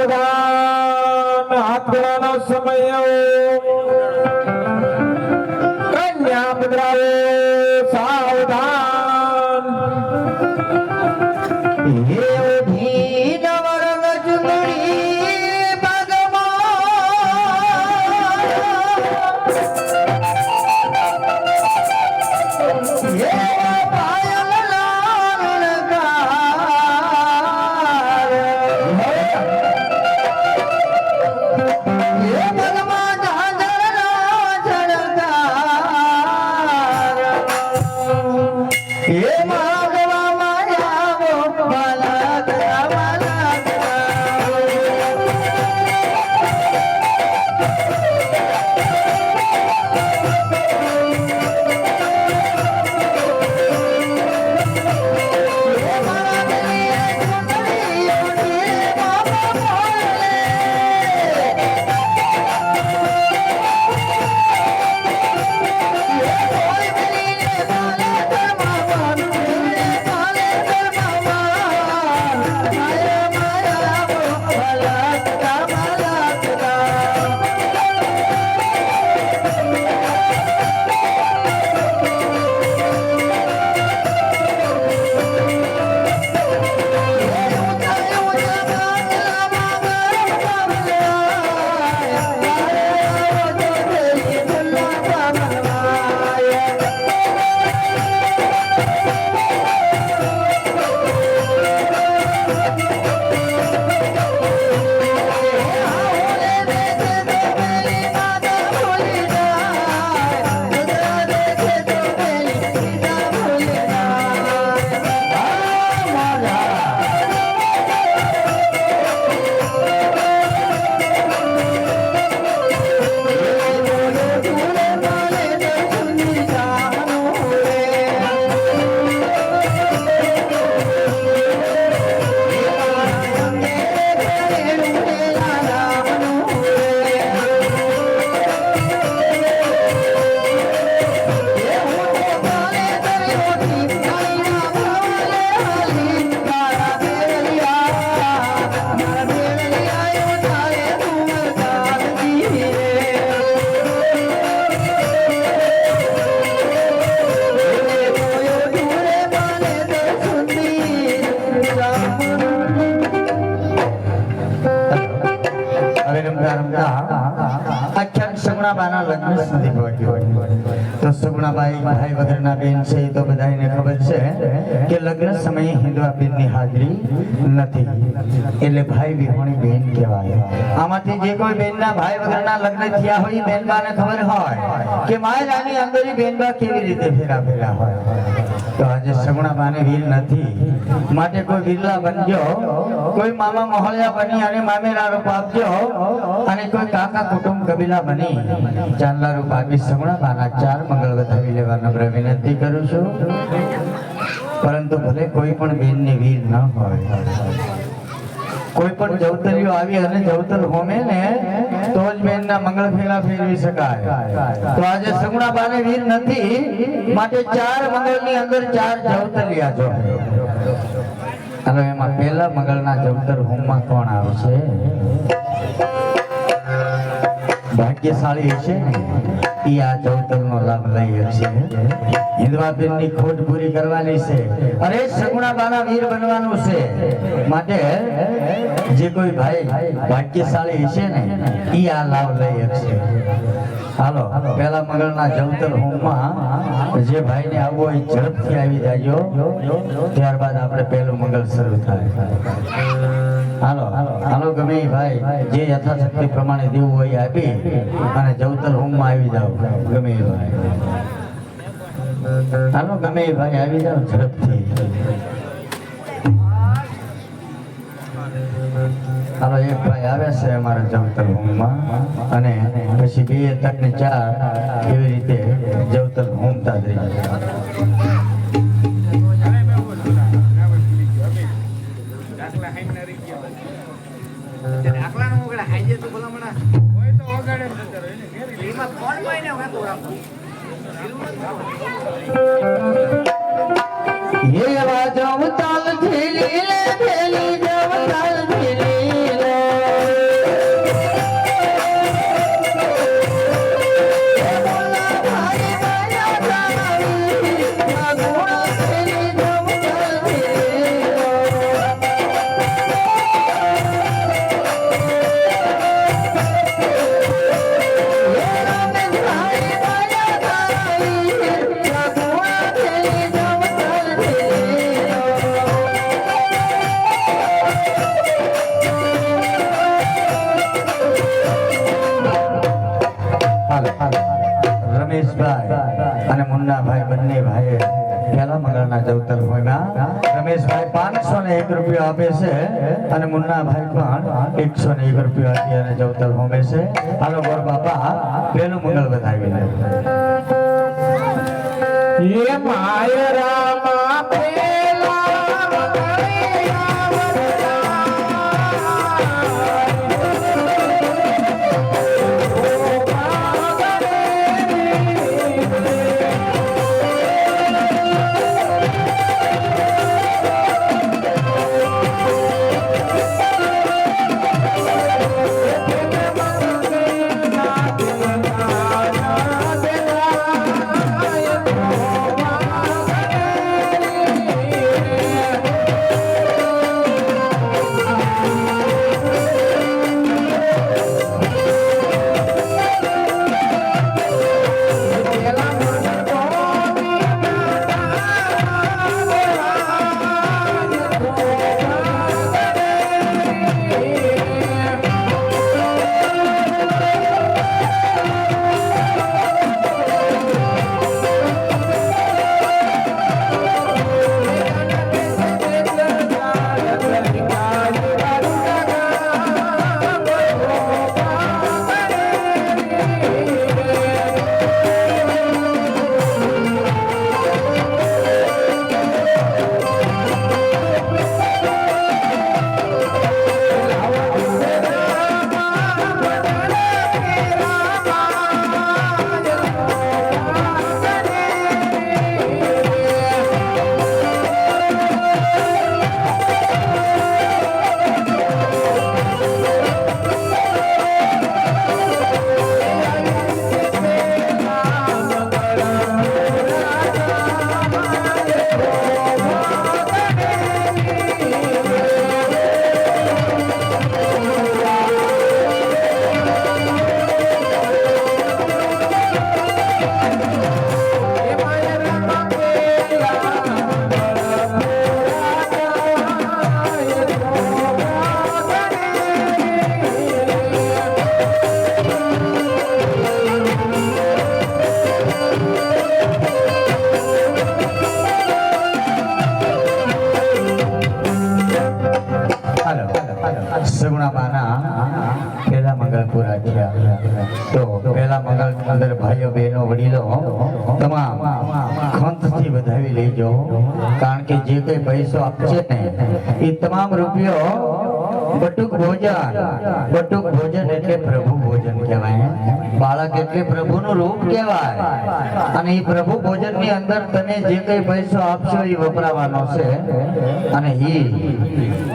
સાવધાન. હાથડાનો સમય Bhagavad Gita, સગુણાબાના લગ્ન સુધી પહોંચ્યો. તો સુગણાબાઈ ભાઈ વગરના બેન છે તો બધાને ખબર છે કે લગ્ન સમયે હિન્દવા બેનની હાજરી નથી. એટલે ભાઈ વિહોણી બેન કહેવાય. આમાંથી જે કોઈ બેનના ભાઈ વગરના લગ્ન થયા હોય બેનબાને ખબર હોય કે માય આની અંદર બેનબા કેવી રીતે ફેરા ફેરા હોય. તો આજે સગુણાબાને વીર નથી. માટે કોઈ વીરલા બનજો, કોઈ મામા મહોલ્યા બની અને મામેરા રૂપ આપજો અને કોઈ કાકા કુટુંબ કબીલા બની. ચાંદલા રૂપ આપી સગુણાબાના ચાર મંગળ વધાવી લેવા નમ્ર વિનંતી કરું છું. પરંતુ ભલે કોઈ પણ બેનની વીર ન હોય, કોઈ પણ જવતરીઓ આવી અને જવતર હોમે ને, તો જ બેનના મંગળ ફેરા ફેરવી શકાય. તો આજે સગુણાબાને વીર નથી, માટે ચાર મંગળની અંદર ચાર જવતરિયા જો અને એમાં પહેલા મંગળના જવતર હોમમાં કોણ આવશે? ભાગ્યશાળી છે. ને એ આ જવતરનો લાભ લઈ શકશે. હિન્દવાબેનની ખોટ પૂરી કરવાની છે. અરે સગુણાબાના વીર બનવાનું છે. માટે જે કોઈ ભાઈ ભાગ્યશાળી છે ને એ આ લાભ લઈ છે હાલો, પહેલા મંગળના જવતર હોમમાં જે ભાઈને આવવો એ ઝડપથી આવી જાજો. ત્યારબાદ આપણે પહેલું મંગળ શરૂ થાય. હાલો હાલો ગમે ભાઈ, જે યથાશક્તિ પ્રમાણે દેવું હોય આપી અને જવતર હોમમાં આવી જાઓ, ગમે ભાઈ. હાલો, ગમે ભાઈ, આવી જાઓ ઝડપથી. હાલો, એક ભાઈ આવે છે અમારા જવતર હોમમાં અને પછી બે તક ને ચાર એવી રીતે જવતર હોમતા થઈ જાય ये राजम ताल झीली ले भेली जब ताल झीली રમેશભાઈ અને મુન્નાભાઈ બંને ભાઈએ પેલા મંગળના ચૌતર હોયમાં રમેશભાઈ પાંચસો ને એક રૂપિયો આપે છે અને મુન્નાભાઈ પણ એકસો ને એક રૂપિયા આપી અને ચૌતર હોમે છે. હાલો ગોર બાપા, પહેલું મંગળ બતાવી લે એ પેલા બહેનો વડીલો તમામ ખંતથી વધાવી લેજો. કારણ કે જે કઈ પૈસો આપશે ને, એ તમામ રૂપિયો બટુક ભોજન બટુક ભોજન એટલે પ્રભુ ભોજન કહેવાય. બાળક એટલે પ્રભુનું રૂપ કહેવાય. અને એ પ્રભુ ભોજનની અંદર તને જે કઈ પૈસો આપશો એ વપરાવાનો છે. અને એ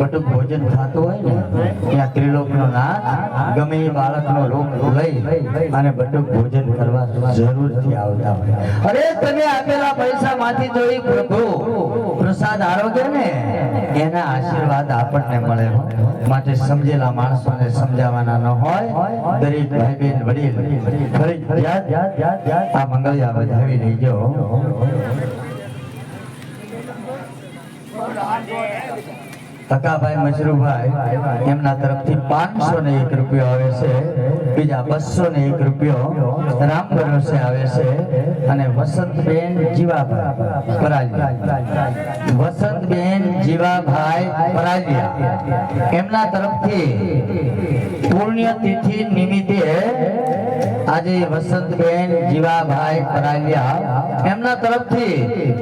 બટુક ભોજન થતું હોય ને, ત્યાં ત્રિલોકનો નાથ, ગમે એ બાળકનો રૂપ લઈ અને બટુક ભોજન કરવા જરૂરથી આવતા હોય. અરે, તમે આપેલા પૈસા માંથી એ પ્રભુ પ્રસાદ આરોગ્ય ને, એના આશીર્વાદ આપણને મળે. માટે સમજેલા માણસોને સમજાવવાના ન હોય દરેક ભાઈ બહેન વડીલ આ મંગળિયા વધાવી લેજો કાકાભાઈ મજરૂભાઈ, એમના તરફથી પાંચસો ને એક રૂપિયો આવે છે. બીજા બસો ને એક રૂપિયો રામ ભરોસે આવે છે. અને વસંતબેન જીવાભાઈ પરાલિયા વસંતબેન જીવાભાઈ પરાલિયા એમના તરફથી પુણ્યતિથિ નિમિત્તે આજે વસંતબેન જીવાભાઈ પરાલિયા એમના તરફથી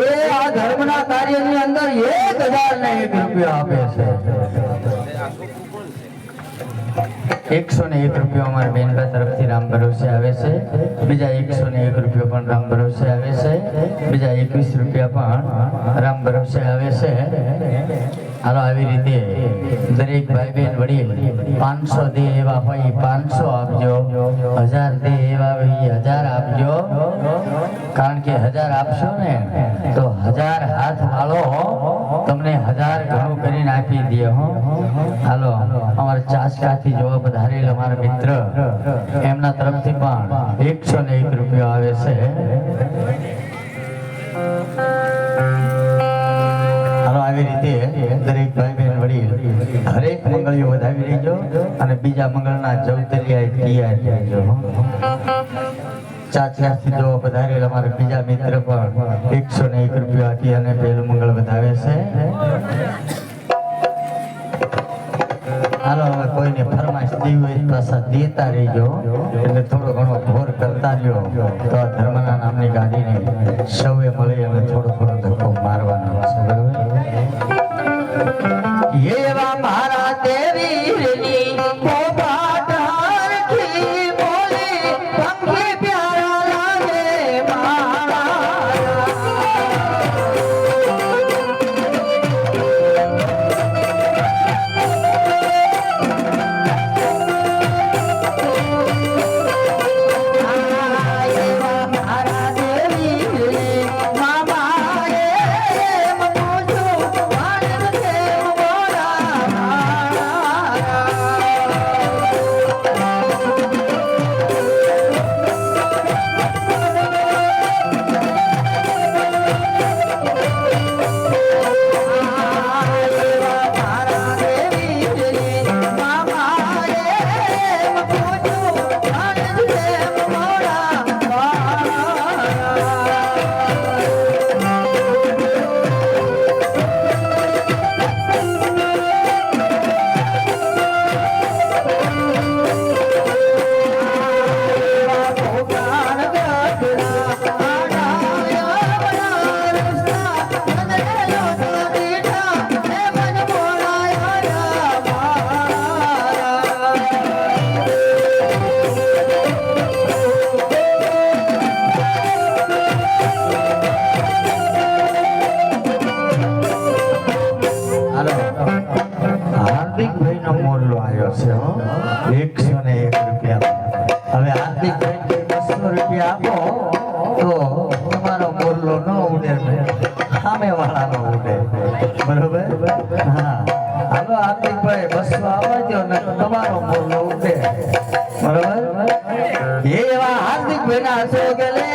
એ આ ધર્મના કાર્યની અંદર એક હજાર ને એક રૂપિયો આપે છે. એકસો ને એક રૂપિયો અમારા બેનબા તરફથી રામ ભરોસે આવે છે. બીજા એકસો ને એક રૂપિયો પણ રામ ભરોસે આવે છે. બીજા એકવીસ રૂપિયા પણ રામ ભરોસે આવે છે. હાલો, આવી રીતે દરેક ભાઈ બહેન વડીલ પાંચસો દે એવા હોય, પાંચસો આપજો. હજાર દે એવા હોય, હજાર આપજો. કારણ કે હજાર આપશો ને, તો હજાર હાથ હાલો તમને હજાર ઘણું કરીને આપી દે, હો. હાલો, અમારા ચાસકાથી જોવા પધારેલ અમારા મિત્ર, એમના તરફથી પણ એકસો ને એક રૂપિયો આવે છે. હાલો આવી રીતે દરેક ભાઈ બહેન વડીલ હરેક મંગળીઓ વધાવી લેજો અને બીજા મંગળના જવતરિયા તૈયાર રહેજો ચાચિયાથી જો વધારેલ અમારા બીજા મિત્ર પણ એકસો ને એક રૂપિયા આપી અને પહેલું મંગળ વધાવે છે. હાલો, હવે કોઈને ફરમાશ દેવી પાછા દેતા રહીજો. એટલે થોડો ઘણો ઘોર કરતા રહ્યો. તો આ ધર્મના નામની ગાડીને સૌએ મળી અને થોડો થોડો ધક્કો મારવાનો. એકસો એક રૂપિયા. હવે હાર્દિકભાઈ બસો રૂપિયા આપો, તો તમારો મોરલો ન ઉડે સામે વાળાનો ઉડે. બરોબર? હા. હાલો હાર્દિકભાઈ બસો આવવા દો ને તમારો મોરલો ઉડે. બરોબર? એવા હાર્દિક ભાઈના ગલે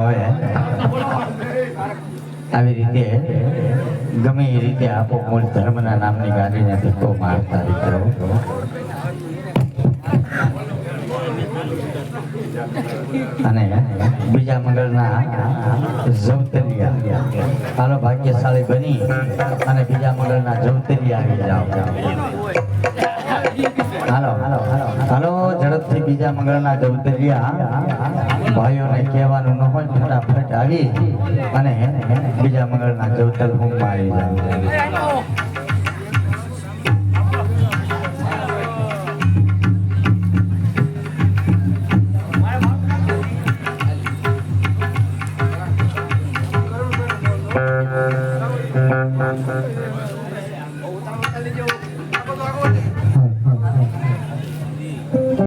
હવે આવી રીતે ગમે એ રીતે આપો મૂળ ધર્મના નામની ગાડીને ધક્કો મારતા દીકરો અને બીજા મંગળના જવતરિયા. આનો ભાગ્યશાળી બની અને બીજા મંગળના જવતરિયા આવી જાઓ. હાલો હાલો ઝડપથી બીજા મંગળના જવતલિયા ભાઈઓને કહેવાનું ન હોય, ફટાફટ આવી. અને બીજા મંગળના જવતલ હોમમાં આવી જાઓ.